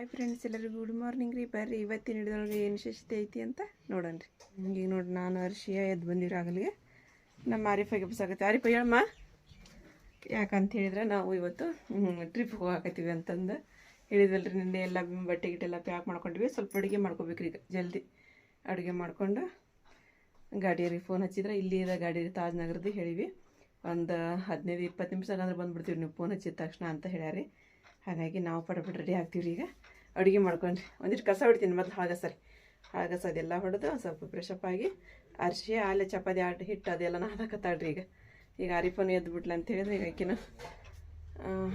Hi friends ಎಲ್ಲರಿಗೂ good morning ರೀ. ಬರ್ರಿ, ಇವತ್ತಿನ ಹಿಡಿದೊಳಗೆ ಏನು ವಿಶೇಷತೆ ಐತಿ ಅಂತ ನೋಡೋಣ ರೀ. ಈಗ ನೋಡಿ, ನಾನು ಅರ್ಶಿಯ ಎದ್ದು ಬಂದಿರೋ ಆಗಲಿಗೆ ನಮ್ಮ ಆರಿಫಾಗೆ ಬಸ್ಸಾಗತ್ತೆ ಆರಿಫ, ಹೇಳಮ್ಮ. ಯಾಕಂತ ಹೇಳಿದ್ರೆ ನಾವು ಇವತ್ತು ಟ್ರಿಪ್ ಹೋಗಾಕತ್ತೀವಿ ಅಂತಂದು ಹೇಳಿದ್ವಲ್ರಿ ನಿನ್ನೆ ಎಲ್ಲ ಬಟ್ಟೆ ಗಿಟ್ಟೆಲ್ಲ ಪ್ಯಾಕ್ ಮಾಡ್ಕೊಂಡ್ವಿ. ಸ್ವಲ್ಪ ಅಡುಗೆ ಮಾಡ್ಕೋಬೇಕ್ರಿ ಈಗ, ಜಲ್ದಿ. ಅಡುಗೆ ಮಾಡ್ಕೊಂಡು ಗಾಡಿಯವ್ರಿಗೆ ಫೋನ್ ಹಚ್ಚಿದ್ರೆ ಇಲ್ಲಿ ಇದೆ ಗಾಡಿ ತಾಜ್ ನಗರದ್ದು ಹೇಳಿವಿ. ಒಂದು ಹದಿನೈದು ಇಪ್ಪತ್ತು ನಿಮಿಷ ಅಂದ್ರೆ ಬಂದುಬಿಡ್ತೀವಿ. ನೀವು ಫೋನ್ ಹಚ್ಚಿದ ತಕ್ಷಣ ಅಂತ ಹೇಳ್ಯಾರಿ. ಹಾಗಾಗಿ ನಾವು ಪಟಪಟ ರೆಡಿ ಆಗ್ತೀವಿ ರೀ ಈಗ. ಅಡುಗೆ ಮಾಡ್ಕೊಂಡು ಒಂದಿಷ್ಟು ಕಸ ಬಿಡ್ತೀನಿ ಮೊದಲು. ಹಾಗ ಸರಿ. ಹಾಗ ಅದೆಲ್ಲ ಹೊಡೆದು ಸ್ವಲ್ಪ ಫ್ರೆಶ್ ಅಪ್ ಆಗಿ ಅರಿಶಿ ಆಲೆ ಚಪಾತಿ ಆಟ ಹಿಟ್ಟು ಅದೆಲ್ಲ ನಾದಕತ್ತಾಳ್ರಿ ಈಗ. ಈಗ ಅರಿಫೋನ್ ಎದ್ದು ಬಿಟ್ಲ ಅಂತ ಹೇಳಿದ್ರೆ ಈಗ ಆಕಿನ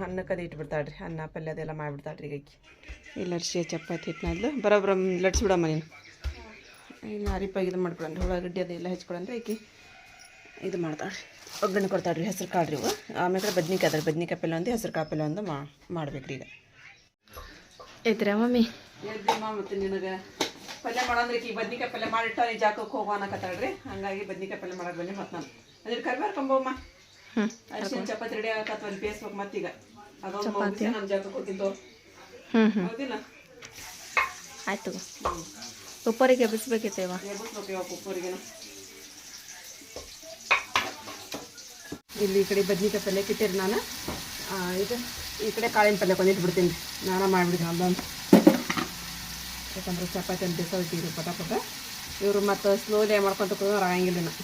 ಅನ್ನಕ್ಕೆ ಅದು ಇಟ್ಬಿಡ್ತಾಳ್ರಿ. ಅನ್ನ, ಪಲ್ಯ ಅದೆಲ್ಲ ಮಾಡಿಬಿಡ್ತಾಳ್ರಿ ಈಗ ಆಕಿ ಇಲ್ಲ ಅರಿಶಿ, ಚಪಾತಿ ಹಿಟ್ಟಿನದ್ದು ಬರೋಬ್ಬರ ಲಟ್ಸ್ಬಿಡಮ್ಮ ನೀನು. ಇಲ್ಲ ಅರಿಪಾಗಿ ಇದು ಮಾಡ್ಕೊಳನ್ರಿ ಉಳ್ಳಾಗಡ್ಡಿ ಅದೆಲ್ಲ ಹೆಚ್ಕೊಳಂದ್ರೆ ಆಕಿ ಇದು ಮಾಡ್ತಾಳ್ರಿ. ಒಗ್ಗರಣೆ ಕೊಡ್ತಾಳ್ರಿ. ಹೆಸ್ರು ಕಾಳು ರೀ ಇವು. ಆಮೇಲೆ ಬದ್ನಿಕಾಯಿ ಅದ್ರ ಬದ್ನಿಕಾಯಿ ಪಲ್ಯ ಒಂದು, ಹೆಸ್ರು ಕಾಯಿ ಪಲ್ಯ ಒಂದು ಮಾಡ್ಬೇಕ್ರಿ ಈಗ. ಐತ್ರಿ ಮಮ್ಮಿ. ಎದ್ದಮ್ಮ ಮತ್ತೆ ನಿನಗೆ ಪಲ್ಯ ಮಾಡಂದ್ರೆ ಈ ಬದ್ನಿಕಾಯಿ ಪಲ್ಯ ಮಾಡಿಟ್ಟ ನೀ ಜಾಕಕ್ಕೆ ಹೋಗೋ ಅನ್ನಕತ್ತಾಳ್ರಿ. ಹಂಗಾಗಿ ಬದ್ನಿಕಾಯಿ ಪಲ್ಯ ಮಾಡಕ್ಕೆ ಬನ್ನಿ ಮತ್ತೆ ನಾನು. ಅದ್ರ ಕರ್ಬೇರ್ ಕಂಬಮ್ಮ ಹ್ಞೂ ಅರಿಶಿನ ಚಪಾತಿ ರೆಡಿ ಆಗತ್ತ ಅಲ್ಲಿ ಬೇಯಿಸ್ಬೇಕು ಮತ್ತೀಗ. ಅದೊಂದು ಮುಗಿಸಿ ನಮ್ಮ ಜಾಕಕ್ಕೆ ಹೋಗಿದ್ದು. ಹೌದಿಲ್ಲ? ಆಯ್ತು ಉಪ್ಪರಿಗೆ ಎಬ್ಬಿಸ್ಬೇಕಿತ್ತು ಇವ ಎಬ್ಬಿಸ್ಬೇಕು ಇವಾಗ ಉಪ್ಪೂರಿಗೆನ. ಇಲ್ಲಿ ಈ ಕಡೆ ಬದ್ನಿಕಾಯಿ ಪಲ್ಯ ಇಟ್ಟಿರಿ ನಾನು. ಇದು ಈ ಕಡೆ ಕಾಳಿನ ಪಲ್ಯ ಕೊಂದಿಟ್ಟು ಬಿಡ್ತೀನಿ ನಾನು ಮಾಡಿಬಿಡ್ತೀನಿ ಅಲ್ಲೊಂದು ಯಾಕಂದ್ರೆ ಚಪಾತಿ ಅಂತ ಬಿಸಿಲ್ತೀರಿ ಪಟ ಪಟ. ಇವರು ಮತ್ತು ಸ್ಲೋಲಿ ಮಾಡ್ಕೊತ ಕೂಡ ಆಗಂಗಿಲ್ಲ ನಾನು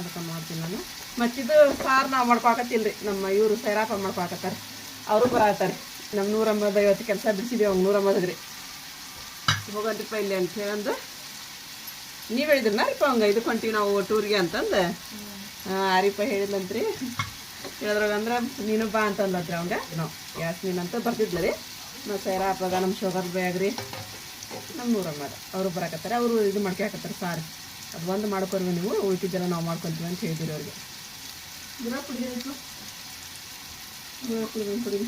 ಅದಕ್ಕೆ ಮಾಡ್ತೀನಿ ನಾನು. ಮತ್ತಿದು ಸಾರು ನಾವು ಮಾಡ್ಕೊಳಕತ್ತಿಲ್ಲ ರೀ ನಮ್ಮ ಇವರು ಸೈರಾಪ ಮಾಡ್ಕೊಳಕತ್ತಾರೆ. ಅವರು ಬರತ್ತಾರೆ ನಮ್ಮ ಐವತ್ತು ಕೆಲಸ ಬಿಡಿಸಿದ್ವಿ ಅವ್ನು ನೂರಂಬತ್ತು ರೀ. ಹೋಗೋದ್ರಿಪ್ಪ ಇಲ್ಲಿ ಅಂತ ಹೇಳಂದು. ನೀವು ಹೇಳಿದ್ರಲ್ಲ ರೀಪ ಹಂಗೆ ಇದು ಹೊಂಟೀವಿ ನಾವು ಟೂರಿಗೆ ಅಂತಂದು. ಆರಿಪ್ಪ ಹೇಳಿದ್ಲಂತ್ರಿ. ಹೇಳಿದ್ರಾಗ ಅಂದ್ರೆ ನೀನು ಬಾ ಅಂತಂದ್ರಿ ಅವಂಗೆ? ನಾವು ಯಾಸ್ಮೀನ್ ಅಂತ ಬರ್ತಿದ್ಲ ರೀ. ಮತ್ತು ಅಪ್ಪಾಗ ನಮ್ಮ ಶೋಗರ್ ಬ್ಯಾಗ್ ರೀ ನಮ್ಮ ನೂರಮ್ಮ ಅವರು ಬರಕತ್ತಾರೆ ಅವರು ಇದು ಮಾಡ್ಕೊಳಕತ್ತಾರೆ ಸಾರಿ. ಅದು ಬಂದು ಮಾಡ್ಕೊರ್ವಿ ನೀವು ಉಳಿತಿದ್ದೆಲ್ಲ ನಾವು ಮಾಡ್ಕೊತೀವಿ ಅಂತ ಹೇಳ್ತೀರಿ ಅವ್ರಿಗೆ. ದಿನ ಪುಡಿ ಪುಡಿ?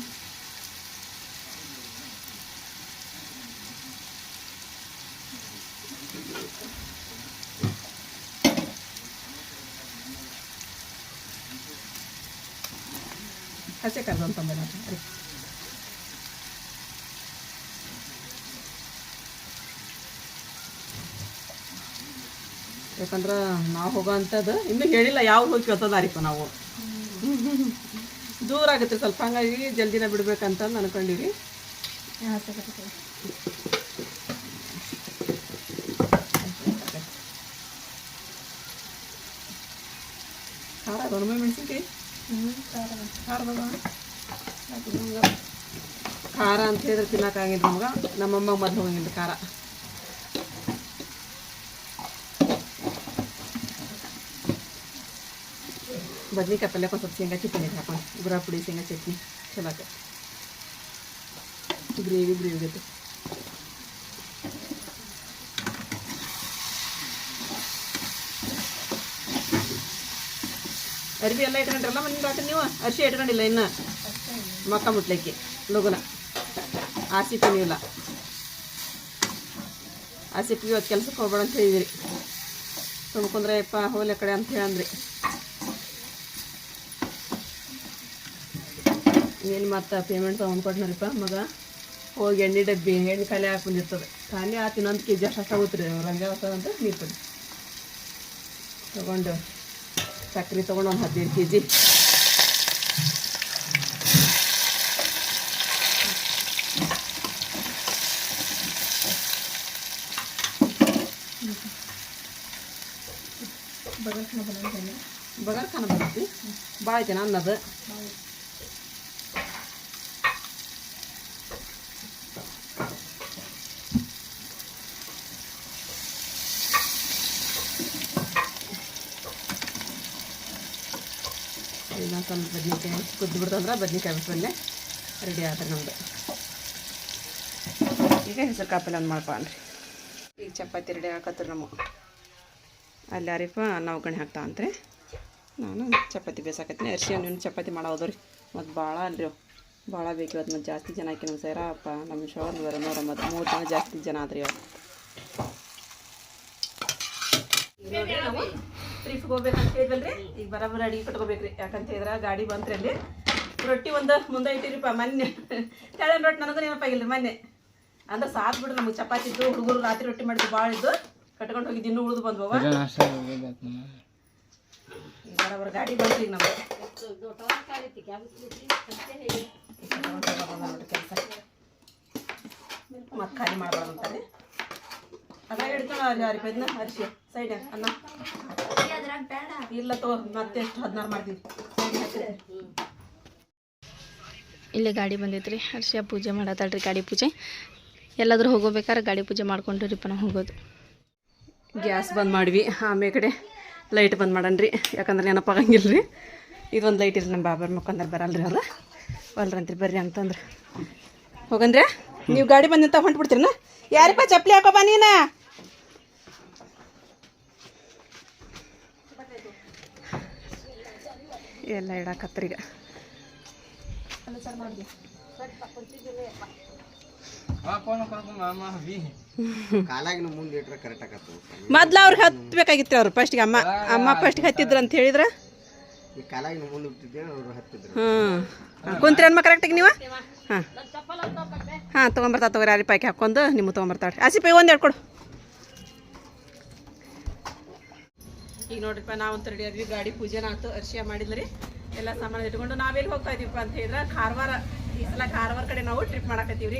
ಪುಡಿ ಕರೆದಂತ ರೀ ಯಾಕಂದ್ರೆ ನಾವು ಹೋಗೋ ಅಂಥದ್ದು ಇನ್ನೂ ಹೇಳಿಲ್ಲ ಯಾವಾಗ ಹೋಗಿ ಕೇಳ್ತದಾರಿಪ್ಪ ನಾವು. ದೂರ ಆಗುತ್ತೆ ಸ್ವಲ್ಪ, ಹಂಗಾಗಿ ಜಲ್ದಿನ ಬಿಡ್ಬೇಕಂತಂದು ಅನ್ಕೊಂಡಿವಿ ಖಾರ ದೊಣ್ಣೆ ಮೆಣಸಿನ್ಕಾಯಿ? ಖಾರ ಅಂತ ಹೇಳಿದ್ರೆ ತಿನ್ನಕ್ಕಾಗಿಲ್ಲ ನಮ್ಗೆ ನಮ್ಮಮ್ಮ ಮೊದಲು ಹೋಗಂಗಿಲ್ಲ ಖಾರ ಬದ್ನಿಕಾಯಿ ಪಲ್ಯಕ್ಕೆ ಒಂದು ಸ್ವಲ್ಪ ಶೇಂಗಾ ಚಟ್ನಿ ಹಾಕೊಂಡು ಗುರ ಪುಡಿ ಶೇಂಗಾ ಚಟ್ನಿ ಚಲೋ ಆಕೈತಿ ಗ್ರೇವಿ ಗ್ರೇವಿ ಜೊತೆ ಅರ್ಬಿ ಎಲ್ಲ ಇಟ್ಕೊಂಡ್ರಲ್ಲ ಮನೆ ರಾತ್ರಿ ನೀವು. ಅರ್ಶಿ ಇಟ್ಕೊಂಡಿಲ್ಲ ಇನ್ನು. ಮಕ್ಕ ಮುಟ್ಲಿಕ್ಕೆ, ಲಗುನ. ಆಸಿ ನೀವಿಲ್ಲ ಆಸಿಪಿಗೆ ಇವತ್ತು ಕೆಲ್ಸಕ್ಕೆ ಹೋಗ್ಬೇಡ ಅಂತ ಹೇಳಿದಿರಿ. ತುಂಬ್ಕೊಂಡ್ರೆ, ಯಪ್ಪ ಹೋಲೆ ಕಡೆ ಅಂತ ಹೇಳಂದ್ರಿ. ಏನು ಮತ್ತೆ ಪೇಮೆಂಟ್ ತೊಗೊಂಡು ಕೊಟ್ನರಿಪ್ಪ ಮಗ? ಹೋಗಿ ಎಣ್ಣೆ ಡಬ್ಬಿ, ಎಣ್ಣೆ ಖಾಲಿ ಹಾಕೊಂಡಿರ್ತದೆ ಖಾಲಿ ಹಾಕಿ ಇನ್ನೊಂದು ಕೆ ಜಿ ಅಷ್ಟು ಅಷ್ಟು ಆಗುತ್ತೆ ರೀ ರಂಗ ಅಂತ ನೀರು ಸಕ್ರೆ ತೊಗೊಂಡು ಒಂದು ಹದಿನೈದು ಕೆ ಜಿ ಬಗರ್ ಖಾನ ಬರ್ತೈತಿ ಭಾಳ ಜನ ಅನ್ನೋದು ಸ್ವಲ್ಪ ಬದ್ನಿಕಾಯಿ ಕುದ್ದು ಬಿಡ್ತಂದ್ರೆ ಬದ್ನಿಕಾಯಿ ಪಲ್ಯ ರೆಡಿ ಆದ್ರೆ ನಮ್ದು. ಈಗ ಹೆಸರು ಕಾಪಲ್ಲಿ ಒಂದು ಮಾಡ್ಕೊಂಡ್ರಿ ಈಗ ಚಪಾತಿ ರೆಡಿ ಹಾಕತ್ರಿ ನಮ್ಮ. ಅಲ್ಲಿ ಅರಿಪ ನಾವು ಗಣಿ ರೀ ನಾನು ಚಪಾತಿ ಬೇಸಾಕತ್ತೀನಿ. ಅರ್ಶಿ ನೀವು ಚಪಾತಿ ಮಾಡೋದು ರೀ ಮತ್ತು ಭಾಳ ಅಲ್ರಿ ಭಾಳ ಬೇಕು ಇವತ್ತು ಮತ್ತು ಜಾಸ್ತಿ ಜನ ಹಾಕಿ ನಮ್ಮ ಸೈರಪ್ಪ ನಮ್ಮ ಶೋ ನೂರ ಮತ್ತು ಮೂರು ಜನ ಜಾಸ್ತಿ ಜನ ಆದ್ರಿ ಇವತ್ತು ಟ್ರಿಪ್ಗೆ ಹೋಗ್ಬೇಕಂತ ಹೇಳಿದ್ವಲ್ರಿ? ಈಗ ಬರೋಬ್ಬರ ಅಡಿಗೆ ಕಟ್ಕೋಬೇಕ್ರಿ. ಯಾಕಂತ ಹೇಳಿದ್ರೆ ಗಾಡಿ ಬಂತ್ರಿ ಅಲ್ಲಿ. ರೊಟ್ಟಿ ಒಂದು ಮುಂದೆ ಇಟ್ಟಿರಿಪ್ಪ ಮೊನ್ನೆ. ತೆಳ್ಳನ ರೊಟ್ಟಿ ನನಗೂ ನೆನಪಾಗಿಲ್ಲ ಮೊನ್ನೆ. ಅಂದ್ರೆ ಸಾತ್ ಬಿಡು ನಮಗೆ ಚಪಾತಿ ಇದ್ದು ಹುಡುಗರು ರಾತ್ರಿ ರೊಟ್ಟಿ ಮಾಡಿದ್ದು ಭಾಳ ಇದ್ದು. ಕಟ್ಕೊಂಡು ಹೋಗಿದ್ದು ಇನ್ನೂ ಉಳಿದು ಬಂದ್ವವ ಈಗ ಬರೋಬ್ಬರ ಗಾಡಿ ಬಂತು ಈಗ ನಮ್ಗೆ. ಮತ್ತೆ ಖಾಲಿ ಮಾಡಬಾರ್ದು ಅಂತಾರೆ ಅದ ಹಿಡ್ಕೊಂಡು ಅಲ್ಲಿ ಅರಿಪ ಇದನ್ನ ಅರಿಶಿ ಸೈಡ್ ಅನ್ನ. ಇಲ್ಲ ತಗೋ ಮತ್ತೆ ಎಷ್ಟು ಹದಿನಾರು ಮಾಡ್ತೀವಿ ಇಲ್ಲೇ ಗಾಡಿ ಬಂದೈತ್ರಿ. ಹರ್ಷ ಪೂಜೆ ಮಾಡತ್ತಾಳ್ರಿ ಗಾಡಿ ಪೂಜೆ. ಎಲ್ಲಾದ್ರೂ ಹೋಗೋಬೇಕಾದ್ರೆ ಗಾಡಿ ಪೂಜೆ ಮಾಡ್ಕೊಂಡು ರೀ ನಾವು ಹೋಗೋದು. ಗ್ಯಾಸ್ ಬಂದ್ ಮಾಡ್ವಿ. ಆಮೇಲೆ ಕಡೆ ಲೈಟ್ ಬಂದ್ ಮಾಡನ್ರಿ. ಯಾಕಂದ್ರೆ ನೆನಪಾಗಂಗಿಲ್ಲ ರೀ ಇದೊಂದು ಲೈಟ್ ಇಲ್ಲ ನಮ್ಮ ಬಾಬರ್ ಮುಖಂದ್ರೆ ಬರಲ್ರಿ ಅವ್ರ. ಬಲ್ರಂತ್ರಿ ಬರ್ರಿ ಅಂತಂದ್ರೆ. ಹೋಗಂದ್ರೆ ನೀವು ಗಾಡಿ ಬಂದಂತ ನಿಂತ ಯಾರಪ್ಪ ಯಾರಿಪ್ಪ ಚಪ್ಪಲಿ ಹಾಕೋ ಬಾ ನೀನ? ಎಲ್ಲ ಇಡಾಕತ್ರೀಗ ಮೊದ್ಲ ಅವ್ರಿಗೆ ಹತ್ಬೇಕಾಗಿತ್ತು ಅವ್ರು. ಫಸ್ಟ್ಗೆ ಅಮ್ಮ ಅಮ್ಮ ಫಸ್ಟ್ಗೆ ಹತ್ತಿದ್ರು ಅಂತ ಹೇಳಿದ್ರ? ಹ್ಞೂ ಕುಂತ್ರಿ ಅನ್ಮ ಕರೆಕ್ಟಾಗಿ ನೀವು? ಹಾಂ. ಹಾಂ ತೊಗೊಂಬರ್ತಾ ತಗೋರಿ ಅರಿ ಪಾಕಿ ಹಾಕೊಂಡು ನಿಮ್ಮ ತೊಗೊಂಬರ್ತಾಳೆ ಆಸಿಪೈ ಒಂದು ಕೊಡು ಈಗ ನೋಡ್ರಿಪ್ಪ ನಾವಂತ ರೆಡಿ ಆದ್ವಿ. ಗಾಡಿ ಪೂಜೆನ ಆಯ್ತು, ಅರ್ಶಿಯ ಮಾಡಿದ್ರಿ ಎಲ್ಲ ಸಾಮಾನು ಇಟ್ಕೊಂಡು ನಾವೆಲ್ಲಿ ಹೋಗ್ತಾ ಇದೀವಪ್ಪ ಅಂತ ಹೇಳಿದ್ರೆ, ಕಾರವಾರ, ಈ ಸಲ ಕಾರವಾರ ಕಡೆ ನಾವು ಟ್ರಿಪ್ ಮಾಡಕತ್ತೀವಿ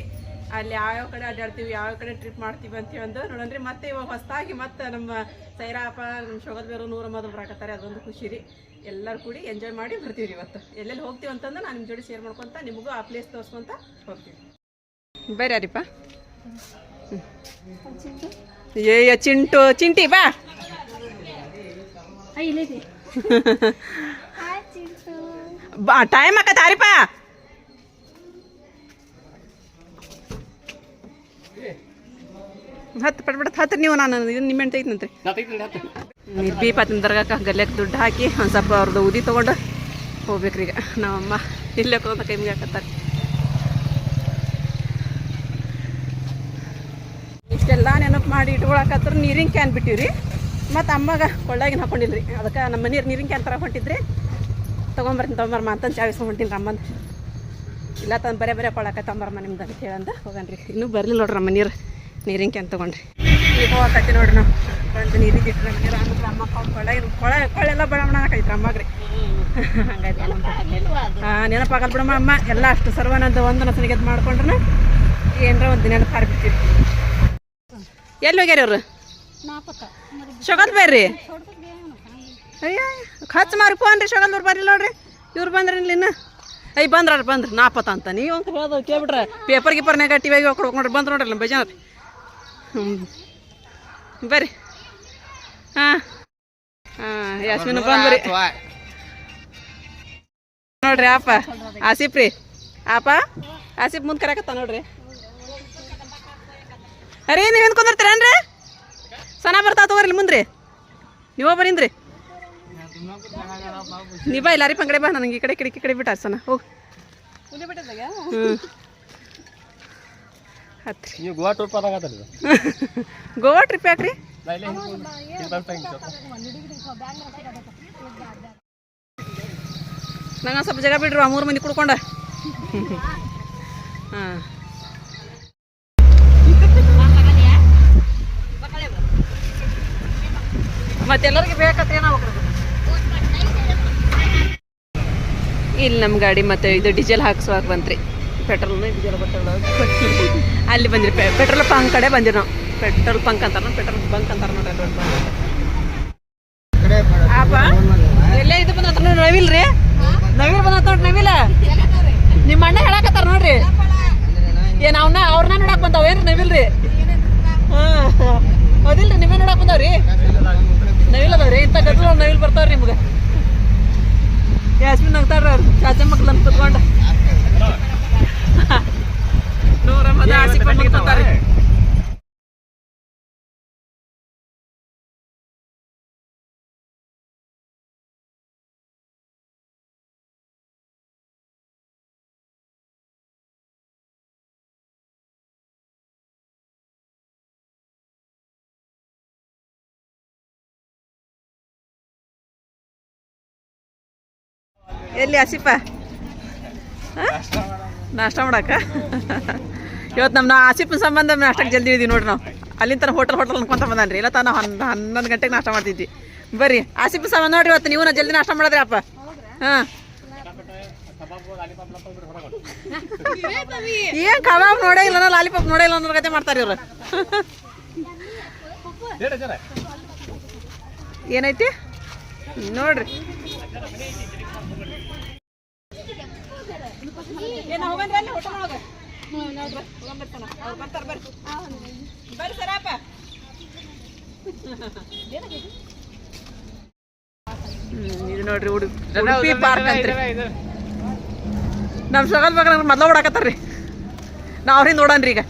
ಅಲ್ಲಿ ಯಾವ್ಯಾವ ಕಡೆ ಅಡ್ಡಾಡ್ತೀವಿ ಯಾವ ಕಡೆ ಟ್ರಿಪ್ ಮಾಡ್ತೀವಿ ಅಂತ ಒಂದು ನೋಡೋಣ್ರಿ ಮತ್ತೆ ಇವಾಗ ಹೊಸದಾಗಿ ಮತ್ತೆ ನಮ್ಮ ಸೈರಾಪ ನಮ್ಮ ಶೋಗದ್ಬೇರು ನೂರ ಬರಕತ್ತಾರೆ. ಅದೊಂದು ಖುಷಿ ರೀ. ಎಲ್ಲರೂ ಕೂಡಿ ಎಂಜಾಯ್ ಮಾಡಿ ಬರ್ತೀವಿ ರೀ ಇವತ್ತು. ಎಲ್ಲೆಲ್ಲಿ ಹೋಗ್ತೀವಿ ಅಂತಂದ್ರೆ ನಾನು ನಿಮ್ಮ ಜೋಡಿ ಶೇರ್ ಮಾಡ್ಕೊತ ನಿಮಗೂ ಆ ಪ್ಲೇಸ್ ತೋರಿಸ್ಕೊಂತ ಹೋಗ್ತೀವಿ. ಬೇರೆ ಯಾರಿಪ್ಪ ಏ, ಚಿಂಟು, ಚಿಂಟಿ ಬಾ. ಬಾ ಟೈಮ್ ಅಕ್ಕ ತಾರಿಪ ಹತ್ತು ಪಟ್ಬಿಡತ್ ಹತ್ತು ನೀವು ನಾನು ಇದು ನಿಮ್ಮ ಹೆಂಡ್ತಿ ಐತಂತ್ರಿ ನಿರ್ಬಿ ಪಾತಿನ ದರ್ಗಕ್ಕ ಗಲ್ಯಕ್ಕೆ ದುಡ್ಡು ಹಾಕಿ ಒಂದು ಸ್ವಲ್ಪ ಅವ್ರದ್ದು ಉದಿ ತೊಗೊಂಡು ಹೋಗ್ಬೇಕ್ರಿ ಈಗ ನಮ್ಮಮ್ಮ ಇಲ್ಲೇ ಕೂತ ಕೈ ಹಾಕತ್ತಾರೆ ಇಷ್ಟೆಲ್ಲ ನೆನಪು ಮಾಡಿ ಇಟ್ಕೊಳಕತ್ರ ನೀರಿನ ಕ್ಯಾನ್ ಬಿಟ್ಟಿವ್ರಿ ಮತ್ತು ಅಮ್ಮಗೆ ಕೊಳ್ಳಾಗಿನ ಹಾಕೊಂಡಿಲ್ರಿ. ಅದಕ್ಕೆ ನಮ್ಮ ನೀರು ನೀರಿನ ಕ್ಯಾನ್ ತರ ಹೊಂಟಿದ್ರಿ. ತೊಗೊಂಬರ್ತೀನಿ ತೊಗೊಂಬರ್ಮ ಅಂತಂದು ಚಾವಿಸ್ ಹೊಂಟೀನಿ ಅಮ್ಮಂದು ಇಲ್ಲ ತಂದು ಬರೇ ಬರೇ ಕೊಳಕ ತೊಂಬರಮ್ಮ ನಿಮ್ದು ಅಂತ ಹೇಳಂದ ಹೋಗನ್ರಿ. ಇನ್ನೂ ಬರಲಿಲ್ಲ ನೋಡ್ರಿ ನಮ್ಮ ನೀರು ನೀರಿನ ಕ್ಯಾನ್ ತೊಗೊಂಡ್ರಿ. ಈಗ ಹೋಗಕತ್ತಿ ನೋಡ್ರಿ ನಾವು. ಬಂದು ನೀರಿಗೆ ಇಟ್ಟರೆ ನೀರು ಅಂದ್ರೆ ಅಮ್ಮ ಕೊಳ್ಳಾಗಿನ ಕೊಳ ಕೊಳ್ಳೆಲ್ಲ ಬಡಮಣ ಹಾಕೈತ್ರಿ ಅಮ್ಮಗ್ರಿ ಹಾಂ ನೆನಪಾಗಲ್ಲ ಬಿಡಮ್ಮ ಅಮ್ಮ. ಎಲ್ಲ ಅಷ್ಟು ಸರ್ವನಂದ ಒಂದು ನಸನಿಗೆ ಮಾಡ್ಕೊಂಡ್ರೆ ಏನರ ಒಂದು ನೆನಪು ಹಾರ್ಬಿಡ್ತೀವಿ ಎಲ್ಲಿ ಹೋಗ್ಯಾರ ಅವ್ರು ಶೋಗಲ್ ಬೇರ್ರಿ. ಅಯ್ಯ, ಖರ್ಚು ಮಾರಿ ಫೋನ್ ರೀ ಶೋಗಲ್ದವ್ರು ಬರ್ರಿ ನೋಡ್ರಿ. ಇವ್ರು ಬಂದ್ರಿ ಇನ್ನ? ಅಯ್ಯ ಬಂದ್ರ ಬಂದ್ರಿ. ನಾಪತ ಅಂತ. ನೀವು ಅಂತ ಹೇಳೋದು ಕೇಳ್ಬಿಟ್ರೆ ಪೇಪರ್ ಗೀಪರ್ನಾಗ ಟಿ ಆಗಿ ಹೋಗ್ಕೊಡ್ ನೋಡ್ರಿ. ಬಂದ್ರು ನೋಡ್ರಿ ನಮ್ಮ ಬಜಾರ್. ಹ್ಞೂ ಬರ್ರಿ. ಹಾಂ. ಹಾಂ ಬಂದ್ರಿ. ನೋಡ್ರಿ ಆಪ, ಆಸಿಫ್ ರೀ. ಆಪ, ಆಸಿಫ್ ಮುಂದೆ ಕರಕತ್ತ ನೋಡ್ರಿ. ಅರೇ, ನೀವು ಏನು ಕುಂದಿರ್ತೀರೇನ್ರಿ? ಸನ ಬರ್ತಾ ತಗೋರಿ ಮುಂದ್ರಿ. ನೀವ ಬರೀನ್ರಿ ನೀ ಬಾ ಇಲ್ಲಾರಿ ಪಂಗಡೆ ಬಾ ನನಗೆ ಈ ಕಡೆ ಕಿಡಕಿ ಕಡೆ ಬಿಟ್ಟ ಸನ ಹೋಗಿ. ಹ್ಞೂ ಹತ್ರಿ. ನೀವು ಗೋವಾ ಟೂರ್ ಪಾದಾಗತ್ತಲ್ಲ ಗೋವಾ ಟ್ರಿಪ್ ಯಾಕ್ರಿ? ನಂಗೆ ಸ್ವಲ್ಪ ಜಾಗ ಬಿಡ್ರಿ ಆ ಮೂರು ಮಂದಿ ಕುಡ್ಕೊಂಡ. ಹಾಂ. ಮತ್ತೆಲ್ಲರಿಗೆ ಬೇಕಂತ ಏನಾಗ್ಬೇಕು ಇಲ್ಲಿ ನಮ್ಮ ಗಾಡಿ ಮತ್ತೆ ಇದು ಡೀಸೆಲ್ ಹಾಕ್ಸುವಾಗ ಬಂತ್ರಿ. ಪೆಟ್ರೋಲ್ ಡೀಸೆಲ್ ಪೆಟ್ರೋಲ್ ಅಲ್ಲಿ ಬಂದ್ರಿ. ಪೆಟ್ರೋಲ್ ಪಂಕ್ ಕಡೆ ಬಂದಿರಿ ನಾವು. ಪೆಟ್ರೋಲ್ ಪಂಕ್ ಅಂತಾರ ಪೆಟ್ರೋಲ್ ಬಂಕ್ ಅಂತಾರ. ಆಪ ಎಲ್ಲೇ ಇದು ಬಂದ ನೋಡಿ ನವಿಲ್ ರೀ. ನವಿಲ್ ಬಂದ ನೋಡ್ರಿ ನವಿಲ. ನಿಮ್ಮ ಅಣ್ಣ ಹೇಳಕತ್ತಾರ ನೋಡ್ರಿ. ಏನ್ ಅವನ್ನ ಅವ್ರನ್ನ ನೋಡಕ್ ಬಂತಾವ ಏನ್ರಿ ನವಿಲ್ ರೀ? ಹಾ. ಹೌದಿಲ್ರಿ ನಿಮ್ಮೇ ನೋಡಕ್ ಬಂದಾವ್ರಿ? ನವಿಲ್ ಅದಾವ್ರಿ ಇಂಥ ಗದ್ದಲ ನವಿಲ್ ಬರ್ತಾವ್ರಿ ನಿಮ್ಗೆ. ಯಾಸ್ಮಿನ್ ನಗ್ತಾರ ಅವ್ರು ಚಾಚಾ ಮಕ್ಳು ಅಂತ ಕುತ್ಕೊಂಡು. ನೂರ ಆಸಿಫ ಕುತ್ಕೊಂತಾರ್ರಿ ಎಲ್ಲಿ ಆಸಿಫ? ನಾಷ್ಟ ಮಾಡಕ್ಕ ಇವತ್ತು ನಮ್ಮ ಆಸಿಫ್ ಸಂಬಂಧ ನಾಷ್ಟಕ್ಕೆ ಜಲ್ದಿ ಇದ್ದೀವಿ ನೋಡ್ರಿ ನಾವು. ಅಲ್ಲಿಂದ ತನಕ ಹೋಟೆಲ್ ಹೋಟೆಲ್ ಅನ್ಕೊಂತ ಬಂದಾನ್ರಿ. ಇಲ್ಲ ತಾನು ಹನ್ನ ಹನ್ನೊಂದು ಗಂಟೆಗೆ ನಾಷ್ಟ ಮಾಡ್ತಿದ್ವಿ ಬರ್ರಿ. ಆಸಿಫ್ ಸಂಬಂಧ ನೋಡ್ರಿ ಇವತ್ತು ನೀವು ಜಲ್ದಿ ನಾಷ್ಟ ಮಾಡಿದ್ರಿ ಅಪ್ಪ. ಹಾಂ. ಏನ್ ಕಬಾಬ್ ನೋಡೇ ಇಲ್ಲ ಲಾಲಿಪಾಪ್ ನೋಡೇ ಇಲ್ಲ ಅನ್ನೋ ಕತೆ ಮಾಡ್ತಾರೆ ಇವ್ರು. ಏನೈತಿ? ನೋಡ್ರಿ. ಇದು ನೋಡ್ರಿ ಉಡು ಉಡುಪಿ ಪಾರ್ಕ್ ಅಂತ್ರಿ. ನಮ್ಮ ಶಗಲ್ ಬೇಗ ಮೊದ್ಲ ಓಡಾಕತ್ತಾರ್ರಿ. ನಾ ಅವ್ರಿಂದ ರೀ ಈಗ.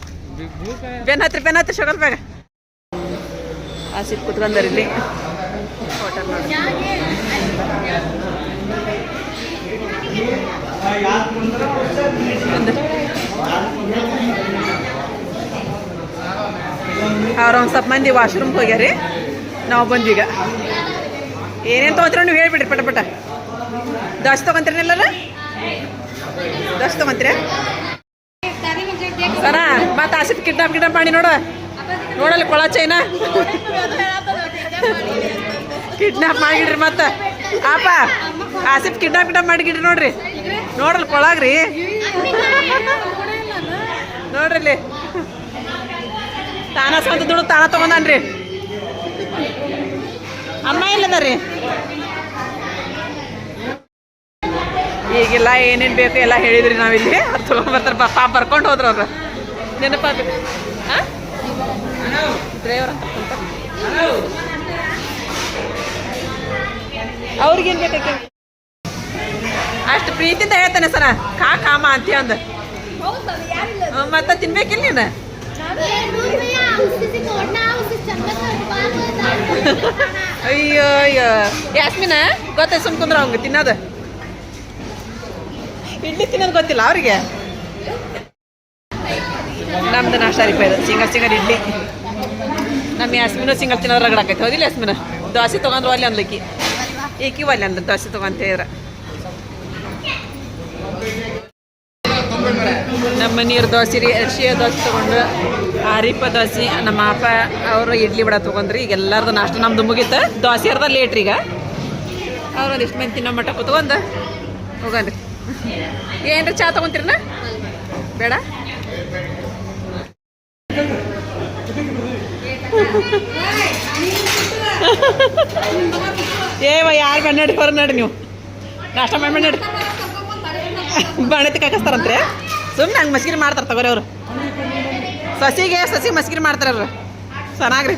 ಬೆನ್ ಹತ್ರಿ ಬೆನ್ ಹತ್ರಿ ಶಗಲ್ ಬೇಗ ಆಸಿಟ್ ಕುತ್ಕೊಂಡಾರ ಇಲ್ಲಿ. ಹೋಟೆಲ್ ನೋಡಿ ಅವ್ರ ಒಂದು ಸ್ವಲ್ಪ ಮಂದಿ ವಾಶ್ರೂಮ್ಗೆ ಹೋಗ್ಯಾರಿ. ನಾವು ಬಂದೀಗ ಏನೇನು ತೊಗೊಂತೀರ ನೀವು ಹೇಳ್ಬಿಡ್ರಿ, ಪಟ ಪಟ. ದಸ್ ತೊಗೊಂತೀರಲ್ಲ ದಸ್ ತೊಗೊಂತೀರ? ಸರ ಮತ್ತೆ ಆಸಿಫ್ ಕಿಡ್ನಾಪ್ ಕಿಡ್ನಾಪ್ ಮಾಡಿ ನೋಡ. ನೋಡಲ್ಲ ಕೊಳ ಚೈನ. ಕಿಡ್ನಾಪ್ ಮಾಡಿಡ್ರಿ ಮತ್ತೆ. ಆಪ. ಆಸಿಫ್ ಕಿಡ್ನಾಪ್ ಕಿಡ್ನಾಪ್ ಮಾಡಿಗಿಡ್ರಿ ನೋಡ್ರಿ. ನೋಡ್ರಿ ಕೊಳಗ್ರಿ. ನೋಡ್ರಿ ಇಲ್ಲಿ. ತಾನ ಸ್ವಂತ ದುಡ್ಡು ತಾನ ತಗೊಂಡ್ರಿ ಅಮ್ಮ ಇಲ್ಲದ ಈಗೆಲ್ಲ ಏನೇನು ಬೇಕು ಎಲ್ಲ ಹೇಳಿದ್ರಿ ನಾವಿಲ್ಲಿ. ಅದು ತೊಗೊಂಡ್ಬರ್ತಾರೆ ಪಾಪ ಬರ್ಕೊಂಡು ಹೋದ್ರು ಅವ್ರು. ನೆನಪ ಡ್ರೈವರ್ ಅಂತ ಅವ್ರಿಗೇನು ಬೇಕಾಕೆ ಅಷ್ಟು ಪ್ರೀತಿಯಿಂದ ಹೇಳ್ತಾನೆ ಸರ. ಕಾ ಕಾಮ ಅಂತ ಅಂದ ಮತ್ತೆ ತಿನ್ಬೇಕಿಲ್ಲ ನೀನು? ಅಯ್ಯೋ ಅಯ್ಯೋ. ಯಾಸ್ಮಿನ? ಗೊತ್ತ, ಸುಮ್ ಕುಂದ್ರ ಅವಂಗ ತಿನ್ನೋದು. ಇಡ್ಲಿ ತಿನ್ನೋದು ಗೊತ್ತಿಲ್ಲ ಅವ್ರಿಗೆ. ನಮ್ದು ನಾಷ್ಟ ರೀಪ ಇದು ಸಿಂಗಲ್ ಸಿಂಗಲ್ ಇಡ್ಲಿ. ನಮ್ಮ ಯಾಸ್ಮಿನು ಸಿಂಗಲ್ ತಿನ್ನೋದು ರಗಡಾಕೈತೆ ಹೌದಿಲ್ಲ ಯಾಸ್ಮಿನ? ದೋಸೆ ತೊಗೊಂಡ್ರು ಅಲ್ಲಿ ಅನ್ಲಿಕ್ಕಿ ಈಕಿ ಒಲ್ಲೆ ಅಂದ ದೋಸೆ ತೊಗೊಂತೇವ್ರ ನೀರು ದೋಸೆ ರೀ, ಅರ್ಶಿಯ ದೋಸೆ ತೊಗೊಂಡು ಆರಿಪ ದೋಸೆ ನಮ್ಮ ಅಪ್ಪ ಅವರು ಇಡ್ಲಿ ಬಿಡ ತೊಗೊಂಡ್ರಿ. ಈಗ ಎಲ್ಲರದ್ದು ನಾಷ್ಟ ನಮ್ದು ಮುಗೀತು. ದೋಸೆ ಅರ್ಧ ಲೇಟ್ರಿ ಈಗ ಅವ್ರು ಒಂದಿಷ್ಟು ಮಂದಿ ತಿನ್ನೋ ಮಟ್ಟ ಕೂತ್ಕೊಂಡು. ಹೋಗನ್ರಿ ಏನ್ರಿ ಚಾ ತೊಗೊಂತೀರನ ಬೇಡ? ಏವ ಯಾರು ಬಣ್ಣಡಿ ಹೊರ ನಡಿ ನೀವು. ನಾಷ್ಟ ಮಾಡಿ ನಡ್ರಿ ಬಣತಿ ಕಾಕಸ್ತಾರಂತ್ರೆ. ಸುಮ್ಮನೆ ಹಂಗೆ ಮಸ್ಕಿರಿ ಮಾಡ್ತಾರೆ ತಗೋರಿ ಅವರು. ಸಸಿಗೆ ಸಸಿ ಮಸ್ಕಿರಿ ಮಾಡ್ತಾರೆ ಅವರು. ಚೆನ್ನಾಗ್ರಿ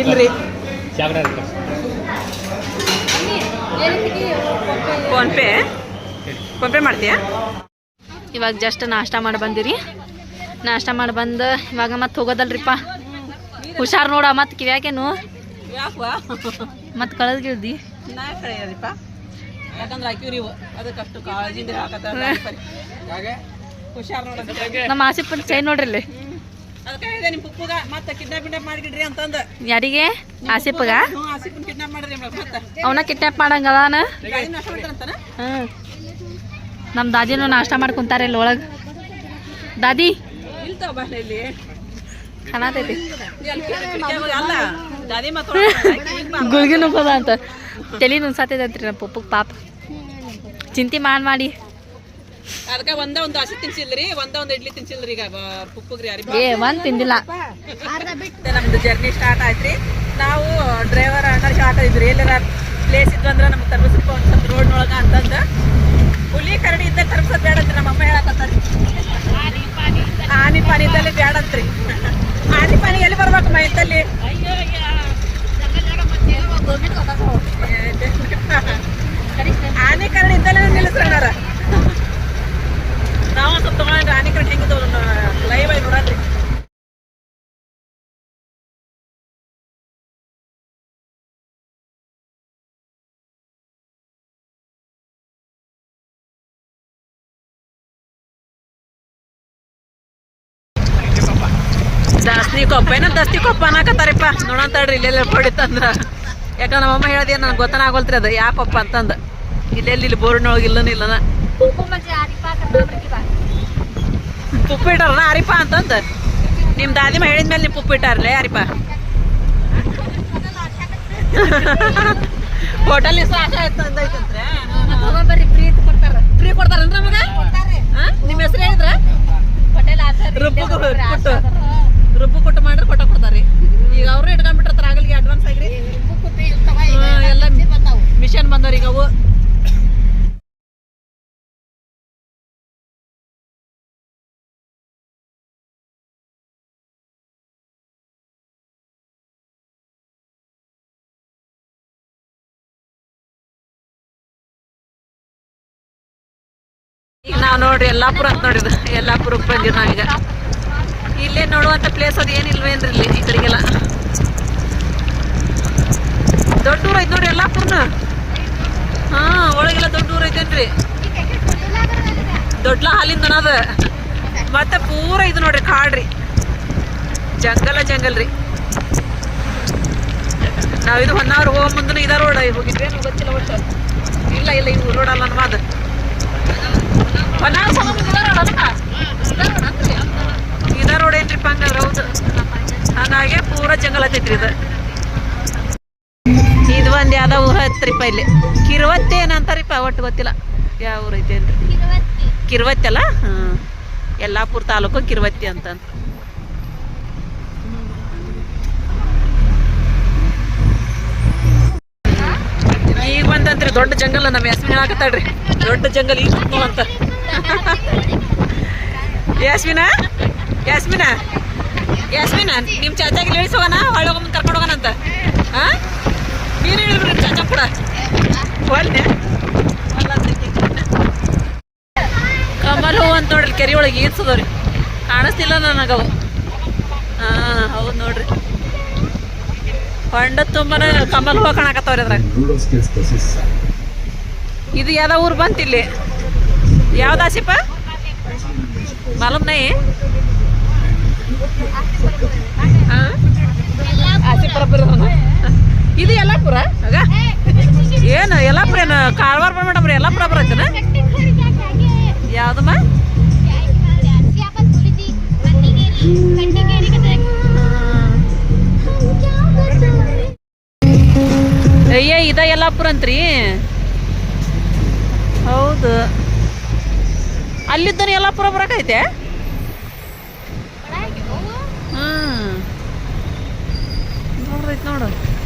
ಇಲ್ರಿ ರೀ ಫೋನ್ಪೇ ಫೋನ್ಪೇ ಮಾಡ್ತೀಯಾ? ಇವಾಗ ಜಸ್ಟ್ ನಾಷ್ಟ ಮಾಡಿ ಬಂದಿರಿ. ನಾಷ್ಟ ಮಾಡಿ ಬಂದು ಇವಾಗ ಮತ್ತೆ ಹೋಗೋದಲ್ರಿಪ್ಪ. ಹುಷಾರು ನೋಡ ಮತ್ತೆ ಕಿವ್ಯಾಕೇನು ಮತ್ತೆ ಕಳೆದ್ಗಿಳ್ದಿ ನಾ ಕಳೆಯರಿಪ್ಪ ಯಾಕಂದ್ರೆ ಹಾಕಿವ್ರಿ ಇವು ಅದಕ್ಕೆ ಅಷ್ಟು ಕಾಳಜಿಯಿಂದ ಹಾಕತ್ತ ಹುಷಾರ್ ನಮ್ಮ ಆಸಿಪ್ ಚೈನ್ ನೋಡ್ರಿ ಇಲ್ಲಿ ಅದಕ್ಕೆ ಹೇಳಿದೆ ನಿಮ್ಮ ಪುಪ್ಪಗ ಮತ್ತೆ ಕಿಡ್ನಾಪ್ ಕಿಡ್ನಾಪ್ ಮಾಡಿಗಿಡ್ರಿ ಅಂತಂದ. ಯಾರಿಗೆ? ಆಸಿಪ್ಗ? ಹ್ಞೂ ಕಿಡ್ನಾಪ್ ಮಾಡ್ರಿ ಮತ್ತೆ. ಅವನ ಕಿಡ್ನಾಪ್ ಮಾಡಂಗದಾನ ಹ್ಞೂ. ನಮ್ಮ ದಾದಿನೂ ನಾಷ್ಟ ಮಾಡಿ ಕುಂತಾರೆ ಇಲ್ಲಿ ಒಳಗೆ. ದಾದಿ? ಇಲ್ಲಿ ಗುಳ್ಗಿ ನುಗ್ಗೋದ ಅಂತ. ತಲೆ ನುಂಸಾತೈತಂತ್ರಿ ನಮ್ಮ ಪಪ್ಪಗೆ ಪಾಪ. ಚಿಂತೆ ಮಾಡಿ ಮಾಡಿ. ಅದಕ್ಕೆ ಒಂದ ಒಂದು ಹಸಿ ತಿನ್ಸಿಲ್ರಿ ಒಂದ ಒಂದು ಇಡ್ಲಿ ತಿನ್ಸಿಲ್ರಿ ಈಗ ಪುಪ್ಪಗ್ರಿ ಯಾರಿ ಏ ಒಂದು ತಿಂದಿಲ್ಲ. ನಮ್ದು ಜರ್ನಿ ಸ್ಟಾರ್ಟ್ ಆಯ್ತ್ರಿ. ನಾವು ಡ್ರೈವರ್ ಅಣ್ಣ ಸ್ಟಾರ್ಟ್ ಇದ್ರಿ. ಎಲ್ಲಾರ ಪ್ಲೇಸ್ ಇತ್ತು ಅಂದ್ರೆ ನಮ್ಗೆ ತರ್ಬಿಸ್ಬೇಕು ಒಂದು ಸ್ವಲ್ಪ ರೋಡ್ನೊಳಗ ಅಂತಂದ. ಹುಲಿ ಕರಡಿ ಇದ್ದ ತರ್ಬಿಸೋದು ಬೇಡ ಅಂತ ನಮ್ಮ ಅಮ್ಮ ಹೇಳಕತ್ತಾರಿ ಆನಿ ಪಾನಿ ಇದ್ದಲ್ಲಿ ಬೇಡ ಅಂತ್ರಿ ಆನಿ ಪಾನಿ ಎಲ್ಲಿ ಬರ್ಬೇಕು ಮಾ ಇದ್ದಲ್ಲಿ ಆನೆ ಕರಡಿ ಇದ್ದಲ್ಲೇ ನಿಲ್ಲಿಸ್ರಣ್ಣಾರ ನಾವು ಸ್ವಲ್ಪ ತಗೊಂಡ್ರೆ ಆನೆ ಕರಡಿ ಹೆಂಗಿದ್ದು ಲೈವ್ ಆಗಿ ನೋಡತ್ರಿ ದಾಸ್ನಿ ಕೊಪ್ಪ ಏನೋ ದಸ್ತಿ ಕೊಪ್ಪ ಅನ್ನಕತ್ತಾರಿಪ್ಪ ನೋಡೋಣ ತಡ್ರಿ ಇಲ್ಲೆಲ್ಲ ಹೊಡಿತಂದ್ರ ಯಾಕಂದ್ರೆ ನಮ್ಮಮ್ಮ ಹೇಳ್ದೆ ನನಗೆ ಗೊತ್ತನ ಆಗೋಲ್ತ್ರಿ ಅದು. ಯಾಕಪ್ಪ ಅಂತಂದು. ಇಲ್ಲೆಲ್ಲಿ ಇಲ್ಲಿ ಬೋರ್ಡ್ನೊಳಗೆ ಇಲ್ಲನ ಇಲ್ಲನ. ಪುಪ್ಪಿಟ್ಟಾರನ ಅರಿಪ ಅಂತಂದ. ನಿಮ್ಮ ದಾದಿಮ ಹೇಳಿದ್ಮೇಲೆ ನೀವು ಪುಪ್ಪಿಟ್ಟಾರಲೇ ಅರಿಪ. ಹೋಟೆಲ್ ಹೆಸರು ಆಶಾ ಆಯ್ತು ಕೊಡ್ತಾರ. ಫ್ರೀ ಕೊಡ್ತಾರನ್ರಿ ನಮಗೆ? ನಿಮ್ಮ ಹೆಸರು ಹೇಳಿದ್ರ? ರುಬ್ಬು ಕೊಟ್ಟು. ರುಬ್ಬು ಕೊಟ್ಟು ಮಾಡ್ರೆ ಕೊಟ್ಟ ಕೊಡ್ತಾರೆ. ಈಗ ಅವ್ರು ಇಟ್ಕೊಂಡ್ಬಿಟ್ಟಿರ್ತಾರ ಆಗಲಿ ಅಡ್ವಾನ್ಸ್ ಆಗ್ರಿ ಎಲ್ಲ ಮಿಷನ್ ಬಂದವ್ರಿ. ಈಗ ಅವು. ಈಗ ನಾವು ನೋಡ್ರಿ ಯಲ್ಲಾಪುರ ಅಂತ ನೋಡಿದ್ದು ಯಲ್ಲಾಪುರಕ್ಕೆ ಬಂದಿದ್ದು ನಾವೀಗ. ಇಲ್ಲೇ ನೋಡುವಂತ ಪ್ಲೇಸ್ ಅದು ಏನಿಲ್ವೇನ್ರಿ ಇಲ್ಲಿ ಈ ಕಡೆಗೆಲ್ಲ ದೊಡ್ಡ ಊರ ಐತೆ ನೋಡ್ರಿ ಯಲ್ಲಾಪುರ್ನ ಹಾ, ಒಳಗೆಲ್ಲ ದೊಡ್ಡ ಊರ ಐತೇನ್ರಿ. ದೊಡ್ಡ ಹಾಲಿಂದ ಅದ. ಮತ್ತೆ ಪೂರ ಇದು ನೋಡ್ರಿ, ಕಾಡ್ರಿ. ಜಂಗಲ ಜಂಗಲ್ ರೀ. ನಾವಿದು ಹೊನ್ನಾವ್ರ ಹೋಗೋ ಮುಂದೆ ಇದ ರೋಡ್ ಹೋಗಿದ್ವಿ ಏನೋ ಗೊತ್ತಿಲ್ಲ ಒಟ್ಟು. ಇಲ್ಲ ಇಲ್ಲ, ಇವು ರೋಡ್ ಅಲ್ಲ ನಮ್ಮ ಅದು ಹೊನ್ನಾವ್ರ ಹೋಗೋ ಮುಂದೆ ಇದ ರೋಡ್ ಅಲ್ಲ ಇದ ರೋಡ್ ಏನ್ರಿಪ್ಪ ಹಂಗಂದ್ರೆ? ಹೌದು. ಹಂಗಾಗಿ ಪೂರ ಜಂಗಲ್ ಐತೈತ್ರಿ ಇದು. ಇದು ಒಂದು ಯಾವ್ದೋ ಊರ ಹತ್ರಿಪ್ಪ ಇಲ್ಲಿ. ಕಿರುವತ್ತಿ ಏನಂತಾರಿಪ್ಪ ಒಟ್ಟು ಗೊತ್ತಿಲ್ಲ. ಯಾವ ಊರು ಐತೆ ಏನ್ರಿ ಕಿರುವತ್ತಿ ಅಲ್ಲ? ಹಾಂ. ಯಲ್ಲಾಪುರ ತಾಲೂಕು ಕಿರುವತ್ತಿ ಅಂತ ಈಗ ಬಂದಂತ್ರಿ ದೊಡ್ಡ ಜಂಗಲ್ ನಮ್ಮ ಯಾಸ್ಮಿನ್ ಹೇಳಕತ್ತಾಳ್ರಿ. ದೊಡ್ಡ ಜಂಗಲ್ ಈಗ ಅಂತ. ಯಾಸ್ಮಿನ? ಯಾಸ್ಮಿನ? ಯಾಸ್ಮಿನ ನಿಮ್ಮ ಚಾಚಾಗಿ ಇಳಿಸೋಣ ಹೊಳ್ಳಿ ಹೋಗಮ್ಮ ಕರ್ಕೊಂಡು ಹೋಗೋಣ ಅಂತ. ಹಾಂ? ನೀನು ಹೇಳಿದ್ರಿ ಚಾಚಾ ಕೂಡ. ಒಳ್ಳೆ ಕಮಲ್ ಹೂವು ಅಂತ ನೋಡ್ರಿ, ಕೆರೆ ಒಳಗೆ ಈರ್ಸದವ್ರಿ. ಕಾಣಿಸ್ತಿಲ್ಲ ನನಗವು ಹಾಂ, ಹೌದು ನೋಡ್ರಿ. ಹೊಂಡ ತುಂಬಾನ ಕಮಲ್ ಹೂವು ಕಾಣಕತ್ತವ್ರಿ ಅದ್ರಾಗ ಇದು ಯಾವ್ದೋ ಊರು ಬಂತು ಇಲ್ಲಿ ಯಾವ್ದು ಆಸಿಪ ಮಾಲೂಮ್ ನೈ ಹಾಂ? ಆಸಿಫ್ ಬರಬ್ಬರ ಇದು ಯಲ್ಲಾಪುರ? ಆಗ ಏನು, ಯಲ್ಲಾಪುರ ಏನು, ಕಾರವಾರ ಮೇಡಮ್ ರೀ ಯಲ್ಲಾಪುರ ಬರತ್ತೇನ ಯಾವ್ದಮ್ಮ ಅಯ್ಯ, ಇದ ಯಲ್ಲಾಪುರ ಅಂತ್ರಿ. ಹೌದು. ಅಲ್ಲಿದ್ದನ ಯಲ್ಲಾಪುರ ಬರಕೈತೆ പോയിക്കോളൂ.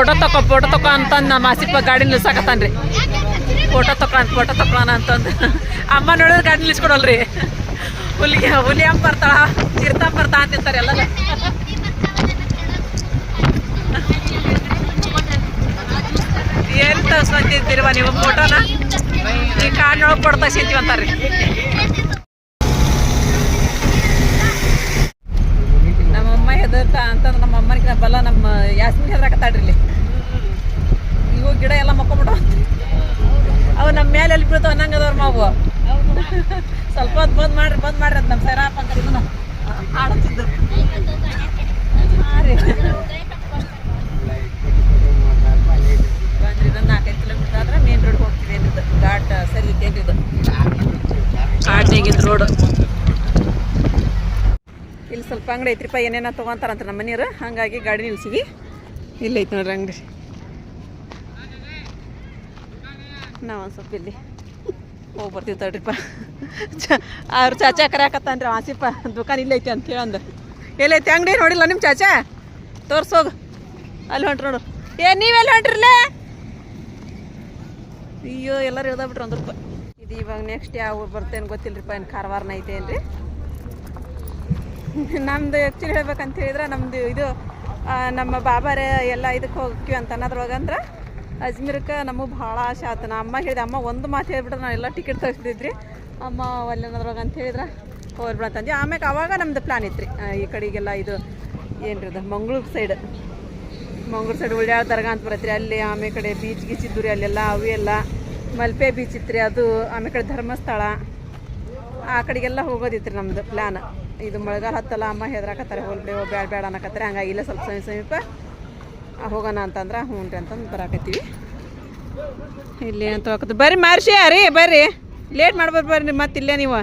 ಫೋಟೋ ತಕೊ, ಫೋಟೋ ತಕ ಅಂತಂದು ನಮ್ಮ ಆಸಿಪ್ಪ ಗಾಡಿ ನಿಲ್ಸಾಕತ್ತಾನ್ರಿ. ಫೋಟೋ ತಕೊಳ ಫೋಟೋ ತಕೊಳಣ ಅಂತಂದು. ಅಮ್ಮ ನೋಡಿದ್ರೆ ಗಾಡಿ ನಿಲ್ಸ್ಕೊಡಲ್ರಿ. ಹುಲಿ ಹುಲಿ ಹಂಗೆ ಬರ್ತಾಳ ಚಿರ್ತಾಂಬ ಬರ್ತಾ ಅಂತಿರ್ತಾರೆ ಎಲ್ಲ ಏನು ತಗ್ಸ್ಕೊಂತಿರ್ತೀರವ ನೀವು ಫೋಟೋನ? ಈ ಕಾಡಿನೊಳಗೆ ಕೊಡ್ತಾ ಸಿಂತೀವಿ ಅಂತಾರ್ರಿ. ನಮ್ಮಮ್ಮ ಹೆದರ್ತಾ ಅಂತಂದ್ರೆ ನಮ್ಮ ಅಮ್ಮನಿಗೆ ಬಲ್ಲ ನಮ್ಮ ಯಾಸ್ಮಿನ್ ಹೆದರಾಕತ್ತಾಡ್ರಿ ಇಲ್ಲಿ ಇವು ಗಿಡ ಎಲ್ಲ ಮಕ್ಕೊಂಬಿಟ್ಟು ಅವು ನಮ್ಮ ಮೇಲೆ ಎಲ್ಲಿ ಬೀಳ್ತಾವ ಅನ್ನಂಗೆ ಅದಾವ್ರ ಮಾವು ಸ್ವಲ್ಪ ಹೊತ್ತು ಬಂದ್ ಮಾಡ್ರಿ ಬಂದ್ ಮಾಡ್ರಿ ಅಂತ ನಮ್ಮ ಸೈರಪ್ಪ ಅಂತ ಇದನ್ನ ಆಡುತ್ತಿದ್ದು ಹಾಂ ರೀ ಬಂದ್ರಿ ಇದು ನಾಲ್ಕೈದು ಕಿಲೋಮೀಟರ್ ಆದ್ರೆ ರೋಡ್ ಘಾಟ್ನಾಗಿದ್ದು ರೋಡ್ ಇಲ್ಲಿ ಸ್ವಲ್ಪ ಅಂಗಡಿ ಐತ್ರಿಪ್ಪ, ಏನೇನೋ ತೊಗೊಂತಾರಂತ ನಮ್ಮ ಮನೆಯವ್ರು. ಹಾಗಾಗಿ ಗಾಡಿ ನಿಲ್ಸಿವಿ. ಇಲ್ಲೈತೆ ನೋಡ್ರಿ ಅಂಗಡಿ. ನಾವು ಒಂದು ಸ್ವಲ್ಪ ಇಲ್ಲಿ ಹೋಗಿ ಬರ್ತೀವಿ ತಡ್ರಿಪ್ಪ. ಚ ಅವ್ರು ಚಾಚಾ ಕರ್ಯಾಕತ್ತಾನ್ರಿ ಆಸಿಪ್ಪ ದುಕಾನ್ ಇಲ್ಲೈತಿ ಐತಿ ಅಂತ ಅಂದ್ರೆ ಎಲ್ಲೈತಿ, ಅಂಗಡಿ ನೋಡಿಲ್ಲ ನಿಮ್ಮ ಚಾಚಾ? ತೋರ್ಸೋಗು ಅಲ್ಲಿ ಹೊಂಟ್ರಿ ನೋಡು. ಏ ನೀವೆಲ್ಲ ಹೊಂಟ್ರಿಲ್ಲೇ ಅಯ್ಯೋ, ಎಲ್ಲರೂ ಇಳ್ದಾಬಿಟ್ರು ರೂಪಾಯಿ ಇದು ಇವಾಗ ನೆಕ್ಸ್ಟ್ ಯಾವ ಊರು ಬರ್ತೇನೆ ಗೊತ್ತಿಲ್ಲರಿಪ್ಪ ಏನು ಕಾರವಾರನ ಐತೆ ರೀ ನಮ್ಮದು ಆ್ಯಕ್ಚುಲಿ ಹೇಳ್ಬೇಕಂತ ಹೇಳಿದ್ರೆ ನಮ್ಮದು ಇದು ನಮ್ಮ ಬಾಬಾರೇ ಎಲ್ಲ ಇದಕ್ಕೆ ಹೋಗ್ತೀವಿ ಅಂತ ಅನ್ನೋದ್ರೊಳಗೆ ಅಂದ್ರೆ ಅಜ್ಮೀರಕ್ಕೆ ನಮಗೆ ಭಾಳ ಆಸೆ ಆಯ್ತು ನಾ ಅಮ್ಮ ಹೇಳಿದೆ, ಅಮ್ಮ, ಒಂದು ಮಾತು ಹೇಳ್ಬಿಟ್ರೆ ನಾವೆಲ್ಲ ಟಿಕೆಟ್ ತರಿಸ್ತಿದ್ರಿ. ಅಮ್ಮ ಒಲ್ಲೆ ಅನ್ನೋದ್ರೊಳಗೆ ಅಂತ ಹೇಳಿದ್ರೆ ಹೋಗ್ಬಿಡ ಅಂತಂದು ಆಮ್ಯಾಗ ಅವಾಗ ನಮ್ದು ಪ್ಲ್ಯಾನ್ ಇತ್ತು ರೀ ಈ ಕಡೆಗೆಲ್ಲ ಇದು ಏನು ರೀ ಅದು, ಮಂಗ್ಳೂರು ಸೈಡ್ ಮಂಗ್ಳೂರು ಸೈಡ್ ಉಳ್ಯಾಳ ದರ್ಗಾ ಅಂತ ಬರತ್ರಿ. ಅಲ್ಲಿ ಆಮೇಲೆ ಕಡೆ ಬೀಚ್ ಗೀಚ್ ಇದ್ದು ರೀ ಅಲ್ಲೆಲ್ಲ ಅವು ಎಲ್ಲ. ಮಲ್ಪೆ ಬೀಚ್ ಇತ್ತು ರೀ ಅದು ಆಮೇಲೆ ಕಡೆ ಧರ್ಮಸ್ಥಳ. ಆ ಕಡೆಗೆಲ್ಲ ಹೋಗೋದಿತ್ತು ರೀ ನಮ್ಮದು ಪ್ಲ್ಯಾನ್ ಇದು ಮಳೆಗಾಲ ಹತ್ತಲ್ಲ, ಅಮ್ಮ ಹೆದ್ರಾಕತ್ತಾರೆ, ಹೋಗ್ಲಿ ಹೋಗಿ ಬ್ಯಾಡ ಬ್ಯಾಡ ಅನ್ನಕತ್ತಾರೆ. ಹಂಗಾಗಿ ಇಲ್ಲ ಸ್ವಲ್ಪ ಸಮೀಪ ಹೋಗೋಣ ಅಂತಂದ್ರೆ ಹ್ಞೂ ರೀ ಅಂತಂದು ಬರಾಕತ್ತೀವಿ. ಇಲ್ಲಿ ಅಂತ ಹೋಗ್ತದೆ ಬರ್ರಿ ಮಾರ್ಷಿ ರೀ ಬರ್ರಿ. ಲೇಟ್ ಮಾಡ್ಬೋದು ಬರ್ರಿ ಮತ್ತೆ ಇಲ್ಲೇ ನೀವು.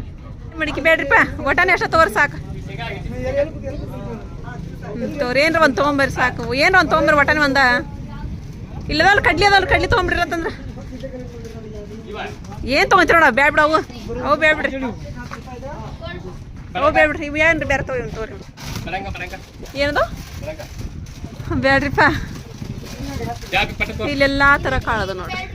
ಮಡಿಕೆ ಬೇಡ್ರಿಪ್ಪ. ಒಟನೆ ಅಷ್ಟ ತಗೋರಿ ಸಾಕು. ತೋರಿ ಏನ್ರ ಒಂದು ತೊಗೊಂಬರ್ರಿ ಸಾಕು. ಏನು ಒಂದು ತೊಗೊಂಬರ್ರಿ ಒಟನೆ ಒಂದ. ಇಲ್ಲದಲ್ಲ ಕಡ್ಲಿ ಅದಲ್ಲ ಕಡ್ಲಿ ತೊಗೊಂಬ್ರಿ ಅಂತಂದ್ರೆ ಏನು ತೊಗೊಂತೀರ ನೋಡ ಬೇಡ ಅವು. ಅವು ಬೇಡ್ಬಿಡ್ರಿ ಬಿಡ್ರಿ. ಅವು ಬೇಡ್ಬಿಡ್ರಿ ಬಿಡ್ರಿ. ಇವು ಏನು ಬೇರೆ ತೊಗೊಂಡು ತೋರಿ ಏನದು? ಬ್ಯಾಡ್ರಿಪ್ಪ ಇಲ್ಲೆಲ್ಲ ಥರ ಕಾಳದು ನೋಡ್ರಿ.